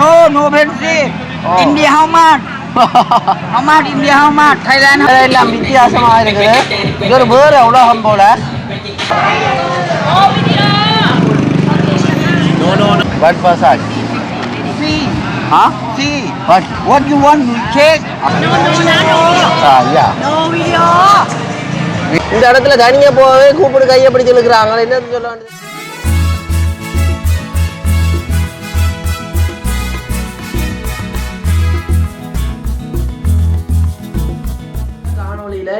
No, no fancy. Oh. India how much? How much India how much? Thailand how எல்லாம் வித்தியாசமா இருக்குது இது ஒரு வேற உலகம் போல பட் பசாஜ் See, ah see. But What you want? You check. Yeah No video. இந்த இடத்துல தனியா போகவே கூப்பிடு கையை பிடிச்சு இழுக்கிறாங்க என்ன சொல்ல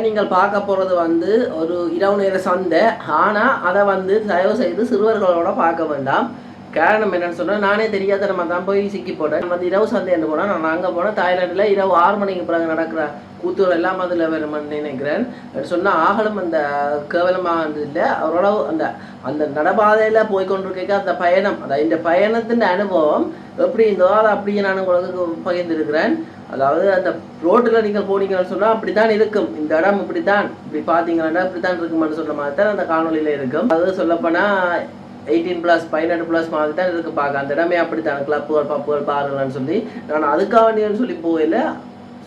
நீங்கள் பார்க்க போறது வந்து ஒரு இரவு நேர சந்தை. ஆனால் அதை வந்து தயவு செய்து சிறுவர்களோட பார்க்க வேண்டாம். காரணம் என்னன்னு சொன்னால் நானே தெரியாத நம்ம தான் போய் சிக்கி போட்டேன். வந்து இரவு சந்தை என்று போனால் நான் அங்கே போனேன் தாய்லாண்டில் இரவு ஆறு மணிக்கு பிறகு நடக்கிற கூத்துகள் எல்லாம் அதில் வருமான்னு நினைக்கிறேன். சொன்னா ஆகலும் அந்த கேவலமாக இல்லை. அவரோட அந்த அந்த நடபாதையில் போய் கொண்டிருக்க அந்த பயணம் அந்த இந்த பயணத்தின் அனுபவம் எப்படி இருந்தோ அதை அப்படியே நான் உங்களுக்கு பகிர்ந்திருக்கிறேன். அதாவது அந்த ரோட்டில் நீங்கள் போனீங்கன்னு சொன்னால் அப்படி தான் இருக்கும். இந்த இடம் இப்படி தான் இப்படி பார்த்தீங்கன்னா இப்படி தான் இருக்குமான்னு சொல்கிற மாதிரி தான் அந்த காணொலியில் இருக்கும். அது சொல்லப்போனால் எயிட்டீன் ப்ளஸ் பதினெட்டு ப்ளஸ் மாதிரி தான் இருக்கு பார்க்க. அந்த இடமே அப்படி தான் கிளப்புகள் பப்புகள் பாருங்களான்னு சொல்லி நான் அதுக்காக வேண்டியன்னு சொல்லி போகல.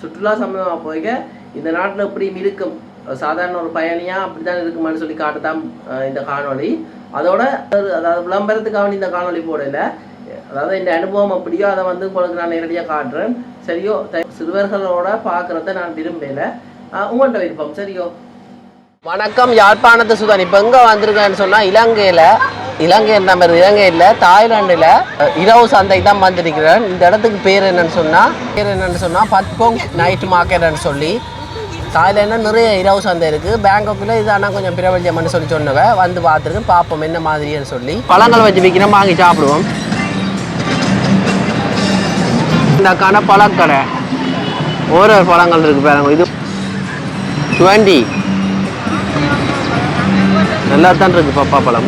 சுற்றுலா சம்மந்தமாக போய்க்க இந்த நாட்டில் இப்படி இருக்கும். சாதாரண ஒரு பயணியாக அப்படி தான் இருக்குமான்னு சொல்லி காட்டுதான் இந்த காணொலி அதோட அதாவது விளம்பரத்துக்காக இந்த காணொலி போடலை. அதாவது இந்த அனுபவம் அப்படியோ அதை வந்து உங்களுக்கு நான் நேரடியாக காட்டுறேன். சரியோ சிறுவர்களோட பார்க்குறத நான் விரும்பல. உங்கள்கிட்ட விருப்பம் சரியோ? வணக்கம் யாழ்ப்பாணத்து சுதான். இப்போ எங்கே வந்திருக்கேன்னு சொன்னால் இலங்கையில் இலங்கை நம்ம இலங்கையில் தாய்லாண்டில் இரவு சந்தை தான் வந்திருக்கிறேன். இந்த இடத்துக்கு பேர் என்னன்னு சொன்னால் பேர் என்னன்னு சொன்னால் பத்போங் நைட் மார்க்கெட்னு சொல்லி. தாய்லாண்டில் நிறைய இரவு சந்தை இருக்குது பேங்காக்கில் இது ஆனால் கொஞ்சம் பிரபல்யம்னு சொல்லி சொன்னவ. வந்து பார்த்துருக்கு பார்ப்போம் என்ன மாதிரின்னு சொல்லி. பழங்கள் வச்சு விற்கிறோம் வாங்கி சாப்பிடுவோம். இந்த கடை பழக்கடை. ஒரு பழங்கள் இருக்குது பாருங்க. இது டுவெண்ட்டி. நல்லா தான் இருக்கு பப்பா பழம்.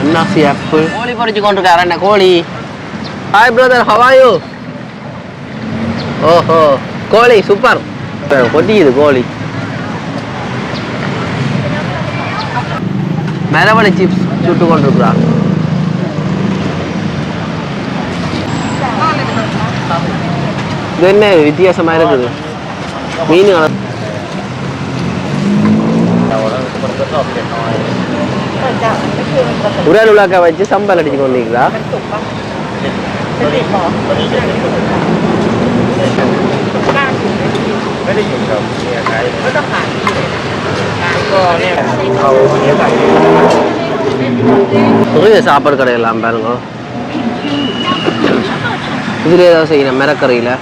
அன்னாசி ஆப்பிள் கோழி பொறிச்சு கொண்டிருக்காரு என்ன கோழி? ஹாய் பிரதர் ஹவாயு ஓஹோ. கோழி சூப்பர் கொட்டிக்குது கோழி. மெரவளி சிப்ஸ் சுட்டு கொண்டிருக்கிறா இது என்ன வித்தியாசமா இருக்குது மீன் கலர் உரல் உலாக்க வச்சு சம்பல் அடிச்சு கொண்டீங்களா சாப்பாடு கடையெல்லாம் பாருங்க இதுல ஏதாவது செய்யணும் மிரக்கறையில்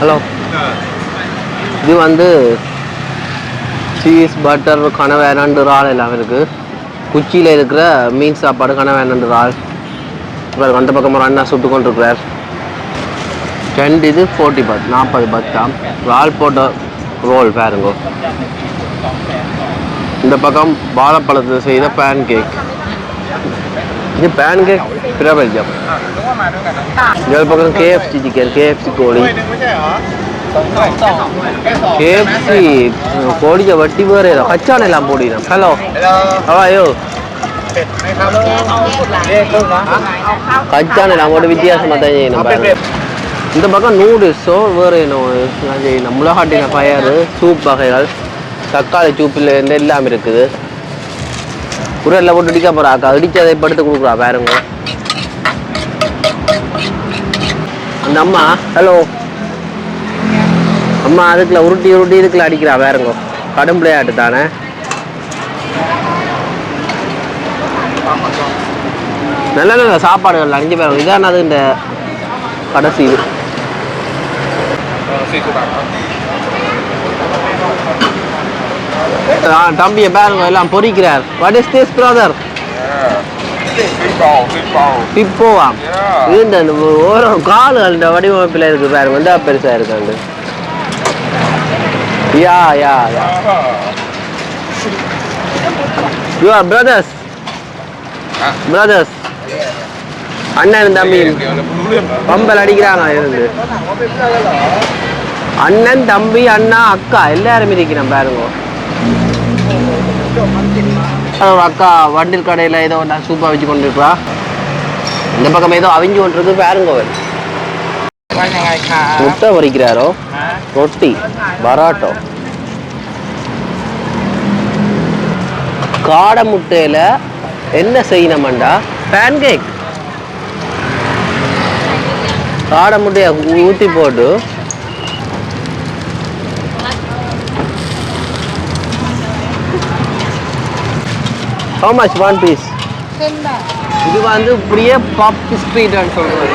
ஹலோ. இது வந்து சீஸ் பட்டர் கன வேணாண்டு இறால் எல்லாம் இருக்குது குச்சியில் இருக்கிற மீன் சாப்பாடு கன நண்டு இறால் இவர் அந்த பக்கம் ஒரு அண்ணா சுட்டு கொண்டிருக்கிறார். ரெண்டு இது ஃபோர்ட்டி பத் நாற்பது பத்தாம் இறால் போட்ட ரோல் பாருங்க. இந்த பக்கம் வாழைப்பழத்தை செய்த பேன் கேக் இது பேன் கேக் பிரபல்யம் இந்த பக்கம் கேஎஃப்சி சிக்கன் கேஎஃப்சி கோழி கேஎஃப்சி கோழியை வட்டி வேறு கச்சான எல்லாம் போடினோம் ஹலோ ஹவாயோ கச்சான எல்லாம் போட்டு வித்தியாசமாக தான் இந்த பக்கம் நூடுல்ஸோ வேறு என்ன செய்யணும் முளகாட்டின பயறு சூப் வகைகள் தக்காளி சூப்பில் இருந்து எல்லாம் இருக்குது உரல்ல போட்டு இடிக்க போறாக்கா இடிச்சு அதை படுத்து கொடுக்குறா பாருங்க அந்த அம்மா ஹலோ அம்மா அதுக்குள்ள உருட்டி உருட்டி இதுக்குள்ள அடிக்கிறா பாருங்க கடும் விளையாட்டு தானே. நல்ல நல்ல சாப்பாடுகள் அணிஞ்சு பாருங்க இதான் அது இந்த கடைசி இது? ஆ, தம்பியை பாருங்க எல்லாம் பொறிக்கிறார். வாட் இஸ் திஸ் பிரதர் பிப்போவா இந்த ஒரு கால் அந்த வடிவமைப்பில் இருக்கு பாருங்க வந்து பெருசா இருக்காண்டு. Yeah yeah yeah. You are brothers brothers அண்ணன் தம்பி பம்பல் அடிக்கிறாங்க இருந்து. அண்ணன் தம்பி அண்ணா அக்கா எல்லாரும் இருக்கிறேன் பாருங்க. ஒரு அக்கா வண்டில் கடையில் ஏதோ நான் சூப்பாக வச்சு கொண்டு இருக்கா இந்த பக்கம் ஏதோ அவிஞ்சு கொண்டிருக்கு பேருங்கோவல் முட்டை பொறிக்கிறாரோ? ரொட்டி பராட்டோ. காடை முட்டையில் என்ன செய்யணுமாண்டா? பேன்கேக் காடை முட்டையை ஊற்றி போட்டு How much one piece? இது வந்து இப்படியே பப் ஸ்ட்ரீட்னு சொல்றது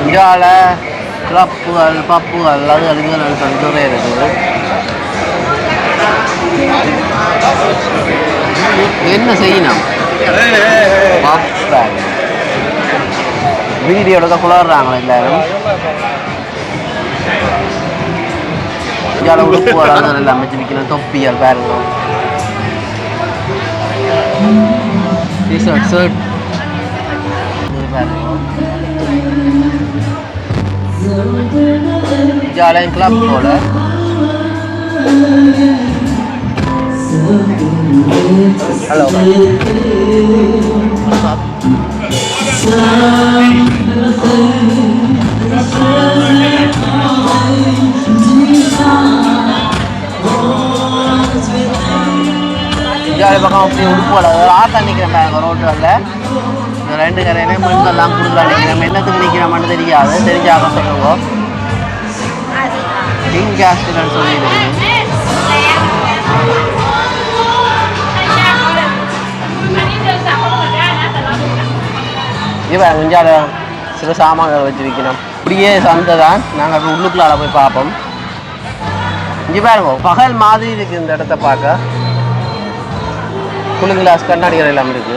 இந்தியாவில் கிளப்புகள் பப்புகள் அது அதுகள் சொல்லிட்டு இருக்குது என்ன செய்யணும்? பப் வீடியோட தான் குளர்றாங்களே எல்லாரும். இந்தியாவில் உடுப்பு வராது எல்லாம் அமைச்சு விற்கணும் தொப்பியல் பாருங்க டிஷர்ட் ஷர்ட் இது பாருங்க ஜாலி பக்கம் அப்படி உடுப்போல ஆட்டம் நிற்கிறேன் ரோட்டு ரோட்டில் இந்த ரெண்டு கரையிலையும் மண்ணெல்லாம் கொடுக்கலாம் நிற்கிறோம் என்னத்துக்கு நிற்கிறோம்னு தெரியாது. தெரிஞ்சாக சொல்லுங்க. கிங் கேஸ்டில்னு சொல்லிடுங்க இவன் கொஞ்சம் சில சாமான்கள் வச்சு விற்கணும் இப்படியே சந்தை தான் நாங்கள் உள்ளுக்குள்ளார போய் பார்ப்போம். இங்கே பாருங்க பகல் மாதிரி இருக்குது இந்த இடத்த பார்க்க. குளிர் கிளாஸ் கண்ணாடிகள் எல்லாம் இருக்கு.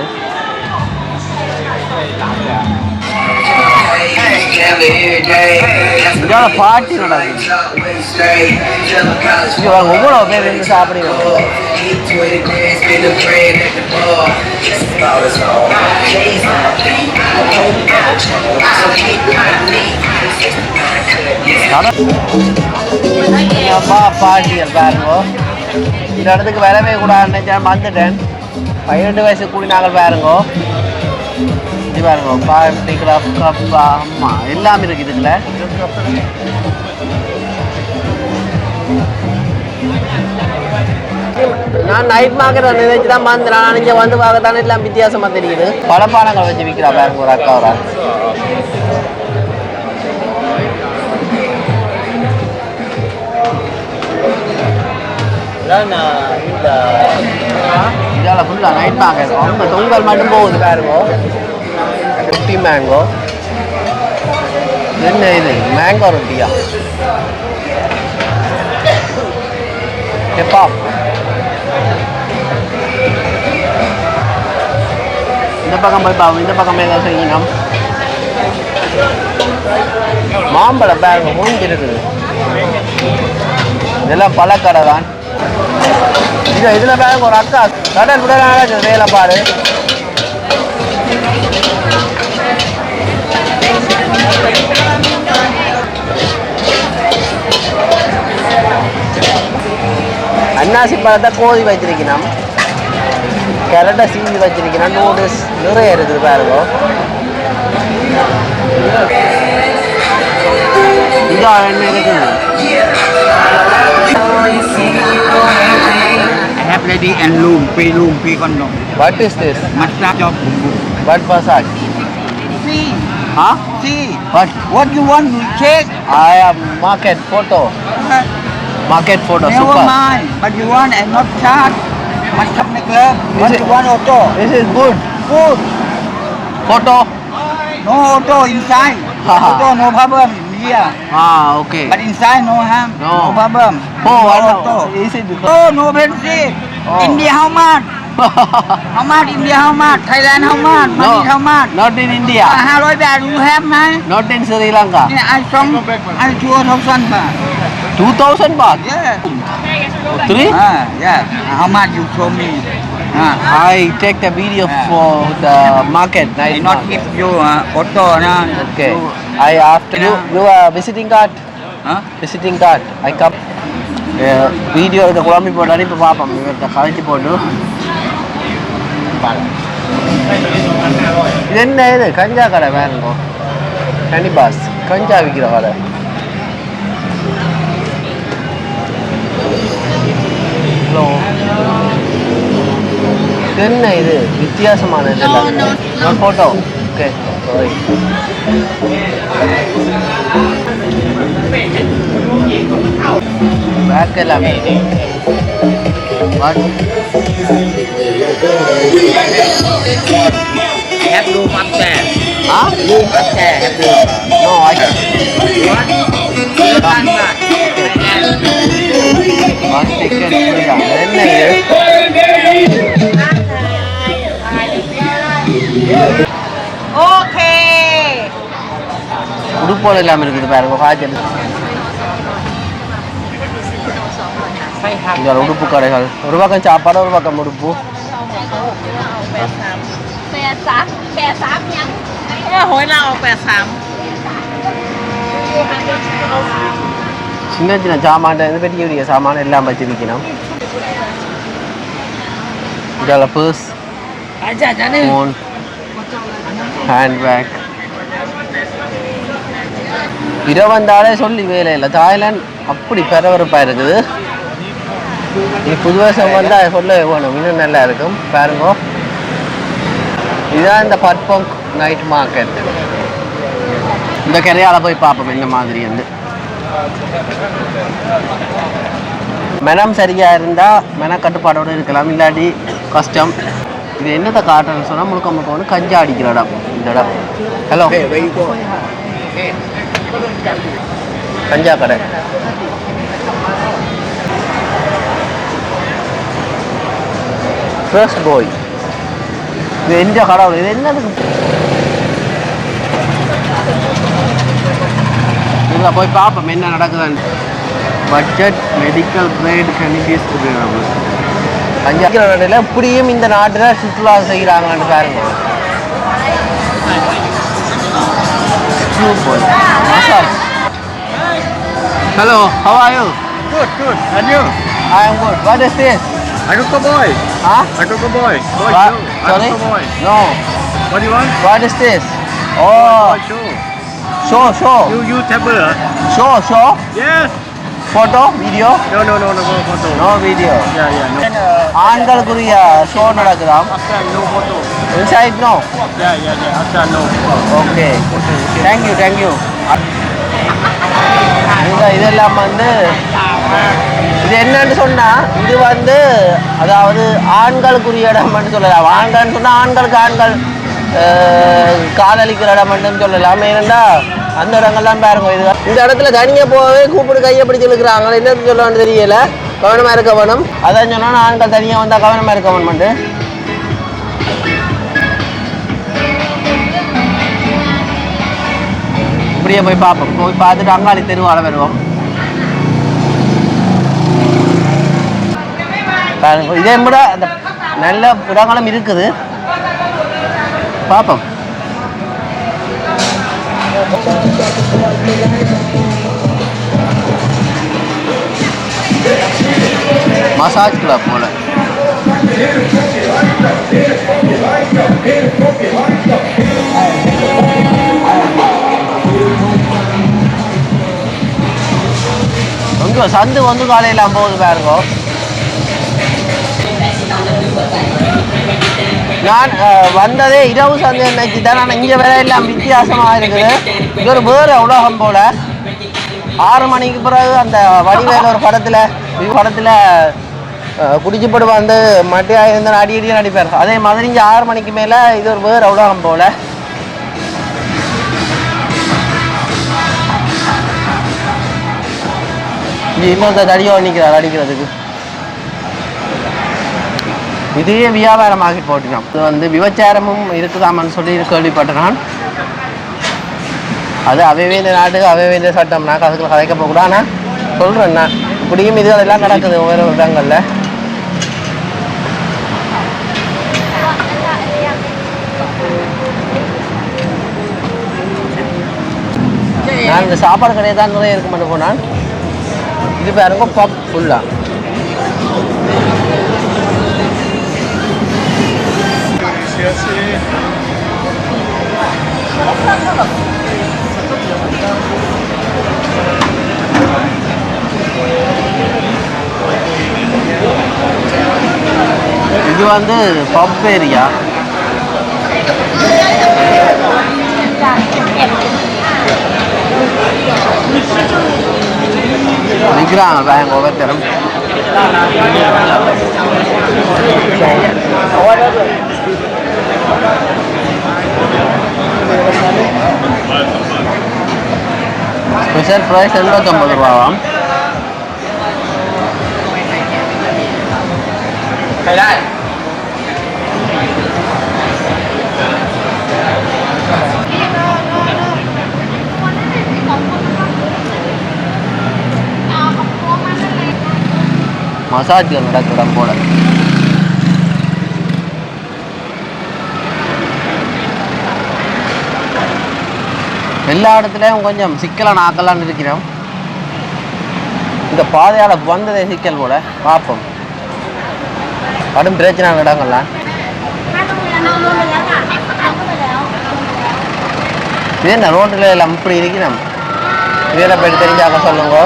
இங்கே பாட்டி நடக்குது எவ்வளோ பேர் இருந்து பாட்டியல் பாருங்க. இந்த இடத்துக்கு வரவே கூடாதுன்னு வந்துட்டேன் பதினெட்டு வயசு கூடி நாங்கள் பாருங்க இது பாருங்க பாட்டி கிளப் கப் அம்மா எல்லாமே இருக்கு இதுல நான் நைட் மார்க்கெட் நினைச்சு தான் வந்தேன் நான் நினைச்ச வந்து பார்க்கத்தானே எல்லாம் வித்தியாசமாக தெரியுது பழப்பானங்கள் வச்சு விற்கிறா பாருங்க ஒரு அக்கா ஒரு இதால் ஃபுல்லாக நைட் மார்க்கெட் அவங்க தொங்கல் மட்டும் போகுது பாருங்க ரொட்டி மேங்கோ என்ன இது? மேங்கோ ரொட்டியா? எப்பா இந்த பக்கம் போய் பாவம் இந்த பக்கம் ஏதாவது செய்யணும் மாம்பழம் பாருங்க மூஞ்சி இருக்குது. இதெல்லாம் பழக்கடை தான். இது இதுல பாருங்க ஒரு அக்கா. கடல் விட வேலை பாரு. அன்னாசி பழத்தை கோழி வச்சிருக்கணும். கிரட்டை சீவி வச்சிருக்கணும். நூடுல்ஸ் நிறைய இருக்குது பாருங்க. இதான் என்ன இருக்குது? massage lady and room, free room, free condo. What is this? Massage of What massage? See. Huh? See. What? What you want to check? I am market photo. Market photo. Never super. mind. But you want and not charge. Massage maker. What you want auto? This is good. Good. Photo. No auto inside. auto no problem. Asia. Lah. Ah, okay. But inside no harm, no, no problem. Eh, oh, no, I love because? Oh, no benefit. Oh. India how much? how much India? How much Thailand? How much no, money? How much? Not in India. Uh, how much baht you have, man? Not in Sri Lanka. Yeah, I from I two thousand baht. Two thousand baht? Yeah. Three? Ah, yeah. How much you show me? Ah. I take the video for the market I night not market. give you uh, auto na. Okay. I after you you are visiting card. huh? Visiting card. I come. Video இருக்க குழம்பி போட்டாலும் இப்போ பார்ப்போம் இவர்கிட்ட கழிச்சு போட்டு இது என்ன இது கஞ்சா கடை வேணுங்கோ கனி பாஸ் கஞ்சா விற்கிற கடை என்ன இது வித்தியாசமான இதெல்லாம் ஃபோட்டோ ஓகே சாரி பேக் எல்லாமே what Have room upstairs. Ah Room upstairs. Have room. No I What? One baht. One ticket என்ன இது Okay. உடுப்போல இல்லாமல் இருக்குது பாருங்க இங்கே ஒரு உடுப்பு கடைகள் ஒரு பக்கம் சாப்பாடு ஒரு பக்கம் உடுப்பு. சின்ன சின்ன சாமான் பெரிய பெரிய சாமான் எல்லாம் வச்சு விற்கணும் இதில் பர்ஸ். ஃபோன் ஹேண்ட்பேக் இதை வந்தாலே சொல்லி வேலை இல்லை. தாய்லாந்து அப்படி பரபரப்பாக இருக்குது. நீ புது வருஷம் வந்தால் சொல்ல வேணும். இன்னும் நல்லா இருக்கும். பாருங்க. இதுதான் இந்த பட்பங் நைட் மார்க்கெட் இந்த கரையால் போய் பார்ப்போம். இந்த மாதிரி வந்து. மனம் சரியாக இருந்தால் மன கட்டுப்பாடோடு இருக்கலாம். இல்லாட்டி கஷ்டம். இது என்னத்தை காட்டுறேன்னு சொன்னால் முழுக்க முழுக்க வந்து கஞ்சா அடிக்கிற இடம் இந்த இடம். ஹலோ கஞ்சா கடை. ஃபர்ஸ்ட் பாய் இது எந்த கடவுள் இது என்னதுக்கு இதில் போய் பார்ப்போம் என்ன நடக்குதுன்னு. பட்ஜெட் மெடிக்கல் கிரேட் கனிபீஸ் பஞ்சாபில் நாட்டில் இப்படியும் இந்த நாட்டில் சுற்றுலா செய்கிறாங்கன்னு பாருங்க hello how are you Good, good. And you? I am good what is this Aruka boy. huh Aruka boy. Boy What? show. sorry Aruka boy. no What do you want? what is this Boy oh show. show show You you table, huh? show show Yes. Video No no no no no photo. no video Yeah yeah no. ஆண்களுக்குரிய show நடக்குதாம் no photo. Inside no Yeah yeah yeah. After no. Okay thank you thank you இந்த இதெல்லாம் வந்து இது என்னன்னு சொன்னா இது வந்து அதாவது ஆண்களுக்குரிய இடம்னு சொல்லலாம் ஆண்கள்னு சொன்னா ஆண்களுக்கு ஆண்கள் காதலிக்கிற இடம்னு சொல்லலாம் ஏனெண்டா அந்த இடங்கள்லாம் பாருங்க இது இந்த இடத்துல தனியாக போகவே கூப்பிட்டு கையை பிடிச்சி இழுக்கிறாங்க என்னது சொல்லணும்னு தெரியல. கவனமாக இருக்க வேணும். அதான் சொன்னா ஆண்கள் தனியாக வந்தால் கவனமாக இருக்க வேணும்ட்டு இப்படியே போய் பார்ப்போம். போய் பார்த்துட்டு அங்காளி தெருவால வருவோம். இதே விட அந்த நல்ல இடங்களும் இருக்குது. பார்ப்போம். மசாஜ் கிளப் போல அங்கே சந்து வந்து காலையில் ஐம்பது பேருங்கோ நான் வந்ததே இரவு சந்தை நினைச்சு தான். ஆனால் இங்கே வேலை எல்லாம் வித்தியாசமாக இருக்குது. இது ஒரு வேறு உலகம் போல். ஆறு மணிக்கு பிறகு அந்த வடிவேல ஒரு படத்தில் படத்தில் குடிச்சுப்படு வந்து மட்டியாக இருந்து அடி அடியாக நடிப்பார் அதே மாதிரி இங்கே ஆறு மணிக்கு மேலே இது ஒரு வேறு உலகம் போல். இங்கே இன்னொருத்த தடியோ நிற்கிறார் அடிக்கிறதுக்கு. இதையே வியாபாரமாக்கி போட்டுக்கலாம் இது வந்து விபச்சாரமும் இருக்குதாமன்னு சொல்லி கேள்விப்பட்டேன் நான் அது அவைவேந்த இந்த நாட்டுக்கு அவைவே இந்த சட்டம் நான் அதுக்குள்ள கதைக்க போகக்கூடாது. ஆனால் சொல்கிறேன் நான். இப்படியும் இது அதெல்லாம் நடக்குது ஒவ்வொரு இடங்களில். நான் இந்த சாப்பாடு கடையை தான் நிறைய இருக்க மாட்டேன் போனான் இது பாருங்க பப் ஃபுல்லாக இது வந்து பப் ஏரியா நிற்கிறாங்க பேங்க் ஒவ்வொருத்தரும் ஸ்பெஷல் ப்ரைஸ் எண்பத்தொம்பது ரூபாவாம் மசாஜ்கள் நடக்கிற இடம் போல எல்லா இடத்துலையும் கொஞ்சம் சிக்கலான ஆக்கலான்னு இருக்கிறோம். இந்த பாதையால் வந்ததே சிக்கல் போல. பார்ப்போம். கடும் பிரச்சனை இடங்கள்லாம் இது என்ன ரோட்டில் எல்லாம் இப்படி இருக்கிறோம்? இதில் போயிட்டு தெரிஞ்சாக்க சொல்லுங்க.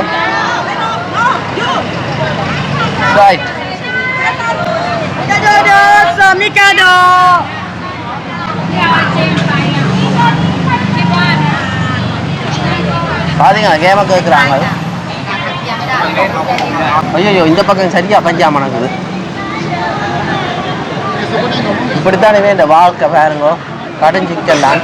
Right Mikado! பாத்தீங்களா? கேம கேட்குறாங்க ஐயோ இந்த பக்கம் சரியா பஞ்சாம நடக்குது இப்படித்தானே இந்த வாழ்க்கை பாருங்க. கடும் தான்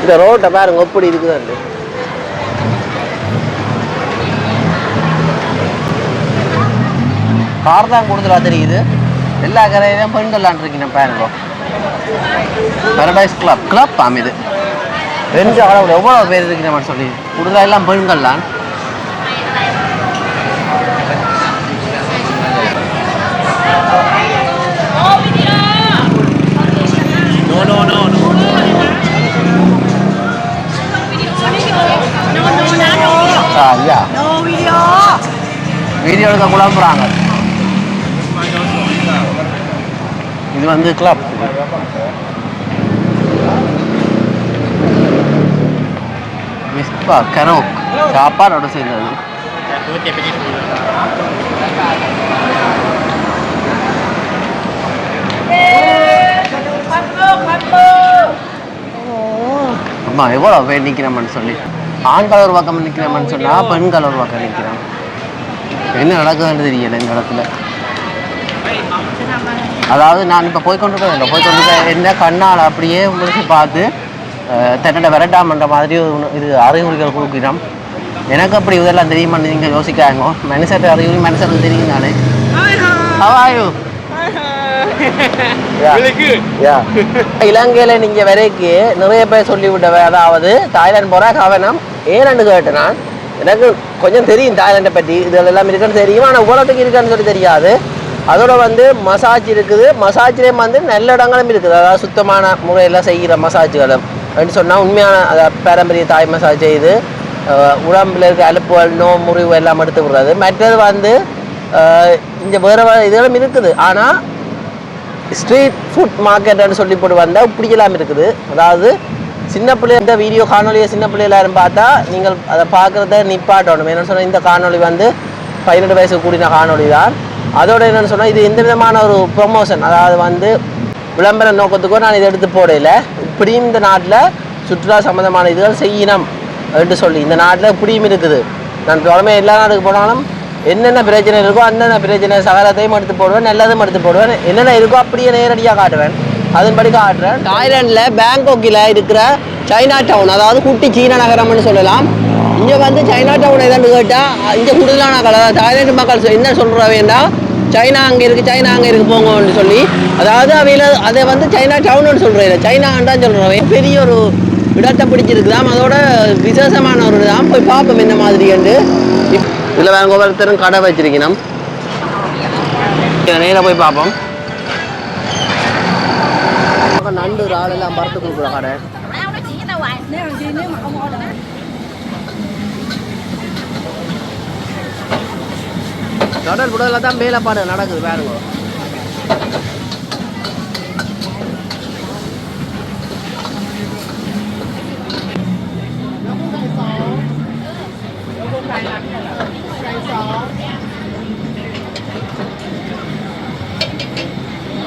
இந்த ரோட்டை பாருங்க எப்படி இருக்குதுன்னு கார் தான் கூடுதலாக தெரியுது. எல்லா கரையிலும் பெண்கள்லாம் இருக்கீங்க பாருங்க. பாரடைஸ் கிளப் கிளப் ஆம் இது ரெண்டு அளவில் எவ்வளோ பேர் இருக்கிற சொல்லி. கூடுதலாக எல்லாம் பெண்கள்லாம் No, no, no, no. ஆ ஐயா No video! வீடியோ எடுக்க குழம்புறாங்க. இது வந்து கிளப் மிஸ்பா கரோக் சாப்பாடோட சேர்ந்தது. அம்மா எவ்வளோ பேர் நிற்கிறோம்னு சொல்லி. ஆண்கள் ஒரு பக்கம் நிற்கிறோம்னு சொன்னால் பெண்கள் ஒரு பக்கம் நிற்கிறோம் என்ன நடக்குதுன்னு தெரியல இந்த இடத்துல. அதாவது நான் இப்போ போய் கொண்டு இருக்கேன் போய் கொண்டு இருக்க என்ன கண்ணால் அப்படியே முடிச்சு பார்த்து தன்னோட விரட்டாமன்ற மாதிரி ஒரு இது அறிகுறிகள் கொடுக்கிறோம் எனக்கு அப்படி இதெல்லாம் தெரியுமான்னு நீங்கள் யோசிக்காங்க மனுஷர் அறிகுறி மனுஷருக்கு தெரியும் தானே ஹவாயு. இலங்கையில் நீங்கள் வரைக்கும் நிறைய பேர் சொல்லி விட்டவ அதாவது தாய்லாந்து போகிற கவனம். ஏன்னு கேட்டேன் நான். எனக்கு கொஞ்சம் தெரியும் தாய்லாண்டை பற்றி. இதில் எல்லாம் இருக்குன்னு தெரியும். ஆனால் இவ்வளோத்துக்கு இருக்கான்னு சொல்லி தெரியாது. அதோட வந்து மசாஜ் இருக்குது. மசாஜ்லேயும் வந்து நல்ல இடங்களும் இருக்குது. அதாவது சுத்தமான முறையில் செய்கிற மசாஜ்களும் அப்படின்னு சொன்னால் உண்மையான அதாவது பாரம்பரிய தாய் மசாஜ் இது. உடம்புல இருக்க அலுப்புகள் நோ முறிவு எல்லாம் எடுத்து விடுறது மற்றது வந்து இந்த வேறு இதெல்லாம் இருக்குது. ஆனால் ஸ்ட்ரீட் ஃபுட் மார்க்கெட்டுன்னு சொல்லி போட்டு வந்தால் இப்படியெல்லாம் இருக்குது. அதாவது சின்ன பிள்ளை இந்த வீடியோ காணொலியை சின்ன பிள்ளை பார்த்தா நீங்கள் அதை பார்க்குறத நிப்பாட்டணும். என்னென்னு சொன்னால் இந்த காணொலி வந்து பதினெட்டு வயசு கூடின காணொலி தான் அதோட என்னென்னு சொன்னால் இது எந்த விதமான ஒரு ப்ரொமோஷன் அதாவது வந்து விளம்பர நோக்கத்துக்கோ நான் இதை எடுத்து போடல. இப்படியும் இந்த நாட்டில் சுற்றுலா சம்மந்தமான இதுகள் செய்யணும் அப்படின்ட்டு சொல்லி இந்த நாட்டில் இப்படியும் இருக்குது. நான் தொடமே எல்லா நாட்டுக்கு போனாலும் என்னென்ன பிரச்சனை இருக்கோ அந்தந்த பிரச்சனை சகலத்தையும் எடுத்து போடுவேன் நல்லதும் எடுத்து போடுவேன். என்னென்ன இருக்கோ அப்படியே நேரடியாக காட்டுவேன். அதன்படி காட்டுறேன். தாய்லாண்டில் பேங்காக்கில் இருக்கிற சைனா டவுன் அதாவது குட்டி சீன நகரம்னு சொல்லலாம். இங்கே வந்து சைனா டவுன் எதான்னு கேட்டால் இங்கே கூடுதலான மக்கள் அதாவது தாய்லாந்து மக்கள் என்ன சொல்கிறவேண்டா சைனா அங்கே இருக்குது சைனா அங்கே இருக்கு போங்கன்னு சொல்லி. அதாவது அவையில் அதை வந்து சைனா டவுன்னு சொல்கிறேன் சைனான்னு தான் சொல்கிறவன் பெரிய ஒரு இடத்தை பிடிச்சிருக்குதாம். அதோட விசேஷமான ஒரு இதான் போய் பார்ப்போம் என்ன மாதிரி என்று இதில் வேற ஒவ்வொருத்தரும் கடை வச்சிருக்கணும். நேராக போய் பார்ப்போம். நண்டு இறால் எல்லாம் பறத்து கொடுக்குற கடை. கடல் விடல தான் மேலப்பாடு நடக்குது பாருங்க.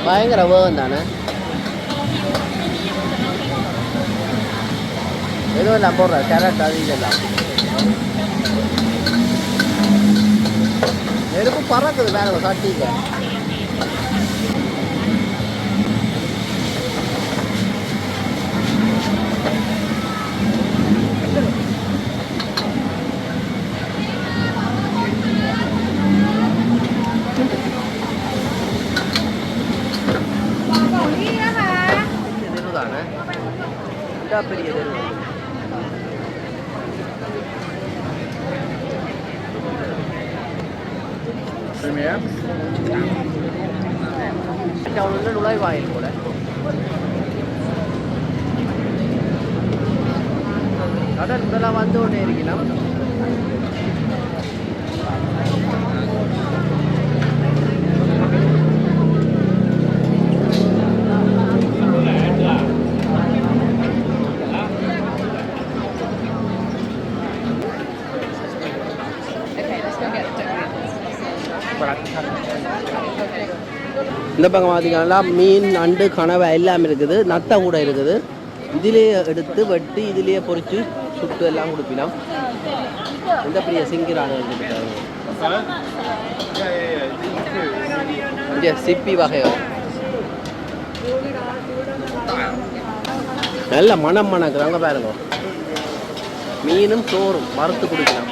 பயங்கர வேகம் தானே? எதுவும் நான் போடுறேன் கேரட் அது இதெல்லாம் நெருப்பு பறக்குது தானே? இதா பெரிய தெரு. டவுனில் நுழைவாயில் கூட. கடல் முதலாக வந்து கொண்டே இருக்கலாம். இந்த பக்கம் பார்த்தீங்கன்னா மீன் நண்டு கனவை எல்லாம் இருக்குது. நத்தம் கூட இருக்குது. இதிலேயே எடுத்து வெட்டி இதிலேயே பொறிச்சு சுட்டு எல்லாம் கொடுப்பினா இந்த பெரிய சிங்கிரான இங்கே சிப்பி வகையோ. நல்ல மனம் மணக்குறாங்க பாருங்க. மீனும் சோறும் மறுத்து குடிக்கலாம்.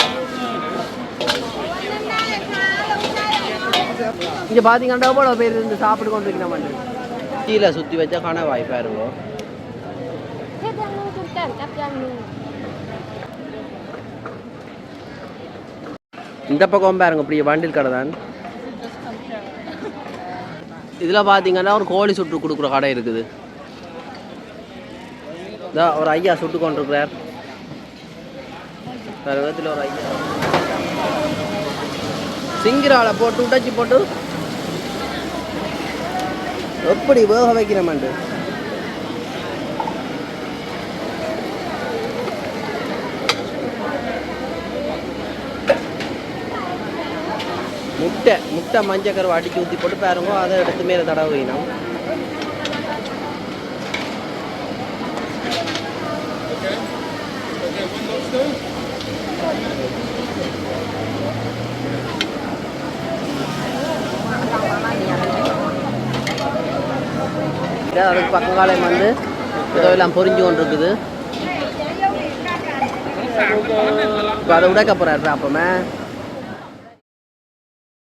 இங்கே பார்த்தீங்கன்னா எவ்வளோ பேர் இருந்து சாப்பிட்டு கொண்டு இருக்கணும் கீழே சுற்றி வச்சா காண வாய்ப்பா இருக்கும். இந்த பக்கம் பாருங்க இப்படி வண்டில் கடை தான் இதில் பார்த்தீங்கன்னா ஒரு கோழி சுட்டு கொடுக்குற கடை இருக்குது. இதான் ஒரு ஐயா சுட்டு கொண்டிருக்கிறார். வேறு விதத்தில் ஒரு ஐயா. சிங்கிரால போட்டு உடைச்சி போட்டு. எப்படி வேக வைக்கிறமாண்டு முட்டை முட்டை மஞ்சள் கருவை ஊற்றி போட்டு பாருங்க அதை எடுத்து மேலே தடவை வைக்கணும். இதோ அதுக்கு பக்கங்காலம் வந்து இதெல்லாம் எல்லாம் பொரிஞ்சு கொண்டு இருக்குது இப்போ அதை உடைக்க போகிறாரு அப்பமே.